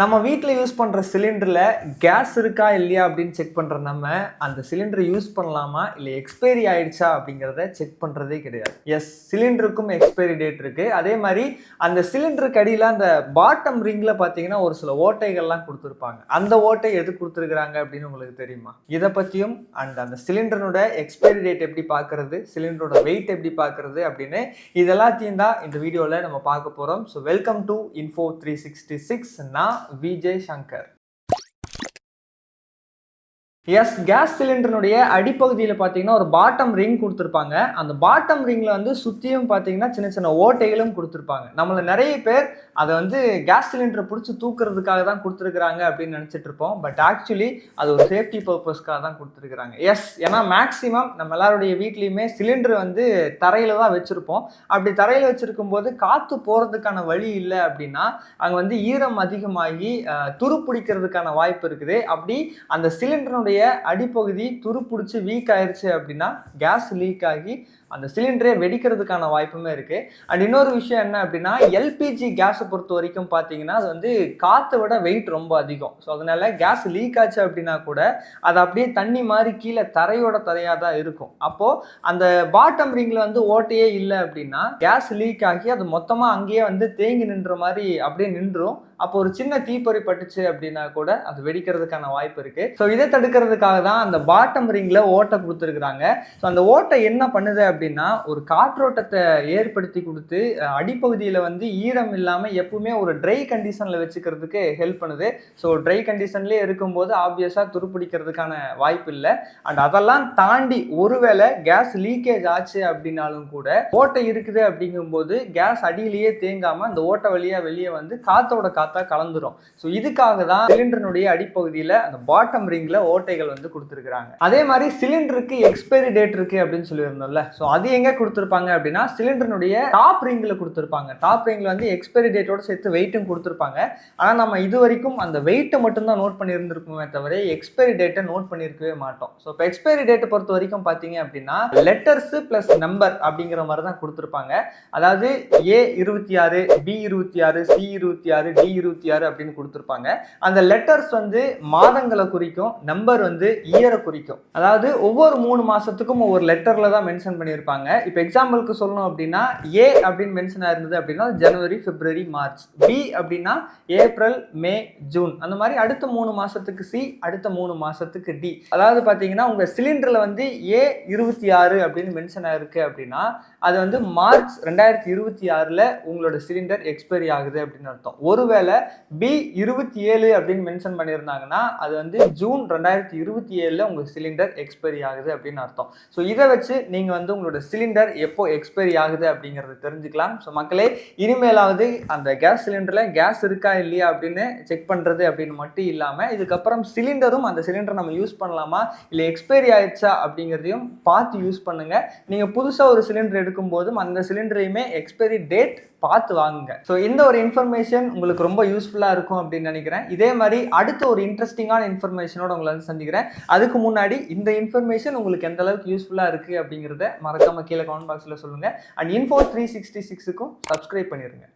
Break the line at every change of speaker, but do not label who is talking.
நம்ம வீட்டில் யூஸ் பண்ணுற சிலிண்டரில் கேஸ் இருக்கா இல்லையா அப்படின்னு செக் பண்ணுற நம்ம அந்த சிலிண்டரை யூஸ் பண்ணலாமா? இல்லை எக்ஸ்பைரி ஆயிடுச்சா அப்படிங்கிறத செக் பண்ணுறதே கிடையாது. எஸ் சிலிண்டருக்கும் எக்ஸ்பைரி டேட் இருக்குது அதே மாதிரி அந்த சிலிண்டருக்கு அடியில் அந்த பாட்டம் ரிங்கில் பார்த்தீங்கன்னா ஒரு சில ஓட்டைகள்லாம் கொடுத்துருப்பாங்க. அந்த ஓட்டை எது கொடுத்துருக்குறாங்க அப்படின்னு உங்களுக்கு தெரியுமா? இதை பற்றியும் அண்ட் அந்த சிலிண்டரோட எக்ஸ்பைரி டேட் எப்படி பார்க்கறது சிலிண்டரோட வெயிட் எப்படி பார்க்கறது அப்படின்னு இதெல்லாத்தையும் தான் இந்த வீடியோவில் நம்ம பார்க்க போகிறோம் so welcome to info three sixty six நான் విజయ్ శంకర్ எஸ் கேஸ் சிலிண்டருடைய அடிப்பகுதியில் பார்த்தீங்கன்னா ஒரு பாட்டம் ரிங் கொடுத்துருப்பாங்க. அந்த பாட்டம் ரிங்கில் வந்து சுற்றியும் பார்த்தீங்கன்னா சின்ன சின்ன ஓட்டைகளும் கொடுத்துருப்பாங்க. நம்மள நிறைய பேர் அதை வந்து கேஸ் சிலிண்டரை பிடிச்சி தூக்குறதுக்காக தான் கொடுத்துருக்குறாங்க அப்படின்னு நினச்சிட்டு இருப்போம். பட் ஆக்சுவலி அது ஒரு சேஃப்டி பர்பஸ்க்காக தான் கொடுத்துருக்குறாங்க. எஸ் ஏன்னா மேக்ஸிமம் நம்ம எல்லாருடைய வீட்லேயுமே சிலிண்டர் வந்து தரையில் தான் வச்சுருப்போம். அப்படி தரையில் வச்சுருக்கும் போது காற்று போகிறதுக்கான வழி இல்லை அப்படின்னா அங்கே வந்து ஈரம் அதிகமாகி துரு பிடிக்கிறதுக்கான வாய்ப்பு இருக்குது. அப்படி அந்த சிலிண்டருடைய அடிப்பகுதி துருப்பிடிச்சி வீக் ஆயிடுச்சு அப்படின்னா கேஸ் லீக் ஆகி அந்த சிலிண்டரே வெடிக்கிறதுக்கான வாய்ப்புமே இருக்கு. அண்ட் இன்னொரு விஷயம் என்ன அப்படின்னா எல்பிஜி கேஸை பொறுத்த வரைக்கும் பார்த்தீங்கன்னா அது வந்து காற்றை விட வெயிட் ரொம்ப அதிகம். ஸோ அதனால கேஸ் லீக் ஆச்சு அப்படின்னா கூட அது அப்படியே தண்ணி மாதிரி கீழே தரையோட தரையாக தான் இருக்கும். அப்போ அந்த பாட்டம் ரிங்கில் வந்து ஓட்டையே இல்லை அப்படின்னா கேஸ் லீக் ஆகி அது மொத்தமாக அங்கேயே வந்து தேங்கி நின்ற மாதிரி அப்படியே நின்றும். அப்போ ஒரு சின்ன தீப்பொறி பட்டுச்சு அப்படின்னா கூட அது வெடிக்கிறதுக்கான வாய்ப்பு இருக்கு. ஸோ இதை தடுக்கிறதுக்காக தான் அந்த பாட்டம் ரிங்கில் ஓட்டை கொடுத்துருக்குறாங்க. ஸோ அந்த ஓட்டை என்ன பண்ணுது அப்படின்னு ஒரு காற்றோட்டத்தை ஏற்படுத்தி கொடுத்து அடிப்பகுதியில் வந்து ஈரம் இல்லாமல் எப்பவுமே ஒரு ட்ரை கண்டிஷனில் வச்சுக்கிறதுக்கு ஹெல்ப் பண்ணுது. ஸோ ட்ரை கண்டிஷன்லேயே இருக்கும்போது ஆப்வியஸாக துருப்பிடிக்கிறதுக்கான வாய்ப்பு இல்லை. அண்ட் அதெல்லாம் தாண்டி ஒருவேளை கேஸ் லீக்கேஜ் ஆச்சு அப்படின்னாலும் கூட ஓட்டை இருக்குது அப்படிங்கும்போது கேஸ் அடியிலேயே தேங்காமல் அந்த ஓட்டை வழியாக வெளியே வந்து காற்றோட காற்றா கலந்துரும். ஸோ இதுக்காக தான் சிலிண்டருனுடைய அடிப்பகுதியில் அந்த பாட்டம் ரிங்கில் ஓட்டைகள் வந்து கொடுத்துருக்குறாங்க. அதே மாதிரி சிலிண்டருக்கு எக்ஸ்பைரி டேட் இருக்குது அப்படின்னு சொல்லியிருந்தோம்ல. ஸோ அது எங்க கொடுத்துருப்பாங்க அப்படின்னா சிலிண்டரினுடைய டாப் ரிங்கில் கொடுத்துருப்பாங்க. டாப் ரிங்கில் வந்து எக்ஸ்பைரி டேட்டோட சேர்த்து வெயிட்டும் கொடுத்துருப்பாங்க. ஆனால் நம்ம இது வரைக்கும் அந்த வெயிட்டை மட்டும்தான் நோட் பண்ணியிருந்திருக்குமே தவிர எக்ஸ்பைரி டேட்டை நோட் பண்ணியிருக்கவே மாட்டோம். ஸோ இப்போ எக்ஸ்பைரி டேட்டை பொறுத்த வரைக்கும் பார்த்தீங்க அப்படின்னா லெட்டர்ஸ் ப்ளஸ் நம்பர் அப்படிங்கிற மாதிரி தான் கொடுத்துருப்பாங்க. அதாவது ஏ இருபத்தி ஆறு பி இருபத்தி ஆறு சி இருபத்தி ஆறு டி இருபத்தி ஆறு அப்படின்னு கொடுத்துருப்பாங்க. அந்த லெட்டர்ஸ் வந்து மாதங்களை குறிக்கும் நம்பர் வந்து இயரை குறிக்கும். அதாவது ஒவ்வொரு மூணு மாதத்துக்கும் ஒவ்வொரு லெட்டரில் தான் மென்ஷன் பண்ணியிருப்பாங்க இப்போ எக்ஸாம்பிளுக்கு சொல்லணும் அப்படின்னா ஏ அப்படின்னு மென்ஷன் ஆயிருந்தது அப்படின்னா ஜனவரி பிப்ரவரி மார்ச் பி அப்படின்னா ஏப்ரல் மே ஜூன் அந்த மாதிரி அடுத்த மூணு மாசத்துக்கு சி அடுத்த மூணு மாசத்துக்கு டி அதாவது பார்த்தீங்கன்னா உங்க சிலிண்டர்ல வந்து ஏ இருபத்தி ஆறு அப்படின்னு மென்ஷன் ஆயிருக்கு அப்படின்னா அது வந்து மார்ச் ரெண்டாயிரத்தி இருபத்தி ஆறுல உங்களோட சிலிண்டர் எக்ஸ்பைரி ஆகுது அப்படின்னு அர்த்தம். ஒருவேளை பி இருபத்தி ஏழு அப்படின்னு மென்ஷன் பண்ணியிருந்தாங்கன்னா அது வந்து ஜூன் ரெண்டாயிரத்தி இருபத்தி ஏழுல உங்க சிலிண்டர் எக்ஸ்பைரி ஆகுது அப்படின்னு அர்த்தம். ஸோ இதை வச்சு நீங்க வந்து உங்களோட சிலிண்டர் எப்போ எக்ஸ்பைரி ஆகுது அப்படிங்கறத தெரிஞ்சுக்கலாம். ஸோ மக்களே இனிமேலாவது அந்த கேஸ் சிலிண்டர்ல கேஸ் இருக்கா இல்லையா அப்படின்னு செக் பண்றது அப்படின்னு மட்டும் இல்லாம இதுக்கப்புறம் சிலிண்டரும் அந்த சிலிண்டர் நம்ம யூஸ் பண்ணலாமா? இல்லை எக்ஸ்பைரி ஆயிடுச்சா அப்படிங்கிறதையும் பார்த்து யூஸ் பண்ணுங்க. நீங்க புதுசா ஒரு சிலிண்டர் எடுக்கும்போதும் அந்த சிலிண்டரையுமே எக்ஸ்பைரி டேட் பார்த்து வாங்குங்க. ஸோ இந்த ஒரு இன்ஃபர்மேஷன் உங்களுக்கு ரொம்ப யூஸ்ஃபுல்லாக இருக்கும் அப்படின்னு நினைக்கிறேன். இதே மாதிரி அடுத்த ஒரு இன்ட்ரெஸ்டிங்கான இன்ஃபர்மேஷனோட உங்களை வந்து சந்திக்கிறேன். அதுக்கு முன்னாடி இந்த இன்ஃபர்மேஷன் உங்களுக்கு எந்த அளவுக்கு யூஸ்ஃபுல்லாக இருக்குது அப்படிங்கிறத மறக்காம கீழே கமெண்ட் பாக்ஸில் சொல்லுங்கள் அண்ட் இன்ஃபோ த்ரீ சிக்ஸ்டி சிக்ஸுக்கும் சப்ஸ்கிரைப் பண்ணிடுங்க